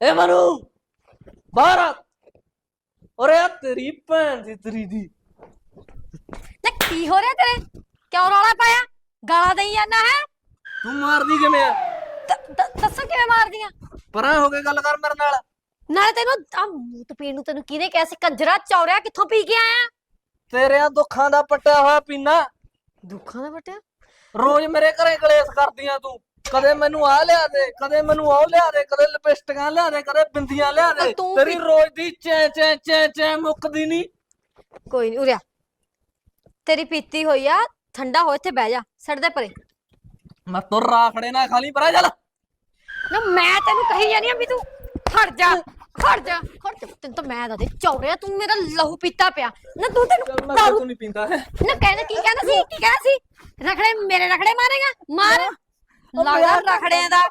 ਏ ਮਨੂ ਬਾਹਰ ਆ। ਓਰੇ ਆ ਤੇਰੀ ਭੈਣ ਦੀ ਤੇਰੀ ਦੀ। ਤੇ ਕੀ ਹੋ ਰਿਹਾ ਤੇਰੇ? ਕਿਉਂ ਰੌਲਾ ਪਾਇਆ? ਗਾਲਾਂ ਦੇਈ ਜਾਂਦਾ ਹੈ? ਤੂੰ ਮਾਰਦੀ ਕਿਵੇਂ ਆ? ਦੱਸੋ ਕਿਵੇਂ ਮਾਰਦੀਆਂ ਪਰਾਂ ਹੋ ਕੇ ਗੱਲ ਕਰ ਮੇਰੇ ਨਾਲ। ਨਾਲੇ ਤੈਨੂੰ ਆ ਮੂੰਹ ਤੋਂ ਪੀਣ ਨੂੰ ਤੈਨੂੰ ਕਿਹਨੇ ਕਿਹਾ ਸੀ? ਕੰਜਰਾ ਚੌਰਿਆ ਕਿੱਥੋਂ ਪੀ ਕੇ ਆਇਆ? ਤੇਰਿਆਂ ਦੁੱਖਾਂ ਦਾ ਪੱਟਿਆ ਹੋਇਆ ਪੀਨਾ। ਦੁੱਖਾਂ ਦਾ ਵਟਿਆ ਰੋਜ਼ ਮੇਰੇ ਘਰੇ ਕਲੇਸ਼ ਕਰਦੀਆਂ ਤੂੰ। ਕਦੇ ਮੈਨੂੰ ਆ ਲਿਆ ਦੇ ਕਦੇ ਮੈਨੂੰ ਉਹ ਲਿਆ ਦੇ ਕਦੇ ਲਿਪਸਟਿਕਾਂ ਲਿਆ ਦੇ ਕਦੇ ਬਿੰਦੀਆਂ ਲਿਆ ਦੇ। ਤਾਂ ਤੇਰੀ ਰੋਜ਼ ਦੀ ਚੈ ਚੈ ਚੈ ਚੈ ਮੁੱਕਦੀ ਨਹੀਂ ਕੋਈ ਨਹੀਂ ਉਰਿਆ ਤੇਰੀ ਪੀਤੀ ਹੋਈ ਆ ਠੰਡਾ ਹੋ ਇੱਥੇ ਬਹਿ ਜਾ ਦੇ ਪਰੇ। ਮੈਂ ਤੁਰ ਰਾਖੜੇ ਨਾ ਖਾਲੀ ਪਰਾਂ ਚੱਲ। ਨਾ ਮੈਂ ਤੈਨੂੰ ਕਹੀ ਜਾਨੀ ਆ ਵੀ ਤੂੰ ਖੜ ਜਾ ਖੜ ਜਾ ਖੜ ਜਾ। ਤੈਨੂੰ ਤਾਂ ਮੈਂ ਦੱਸ ਦੇ ਚੌਰਿਆ ਤੂੰ ਮੇਰਾ ਲਹੂ ਪੀਤਾ ਪਿਆ। ਨਾ ਤੂੰ ਤੈਨੂੰ ਦਾਰੂ ਤੂੰ ਨਹੀਂ ਪੀਂਦਾ। ਨਾ ਕਹਿੰਦਾ ਕੀ ਕਹਿੰਦਾ ਸੀ ਕੀ ਕਹਿੰਦਾ ਸੀ? ਰਖੜੇ ਮੇਰੇ ਰਖੜੇ ਮਾਰੇਗਾ? ਮਾਰ। ਲੱਗਦਾ ਰਖੜਿਆਂ ਦਾ।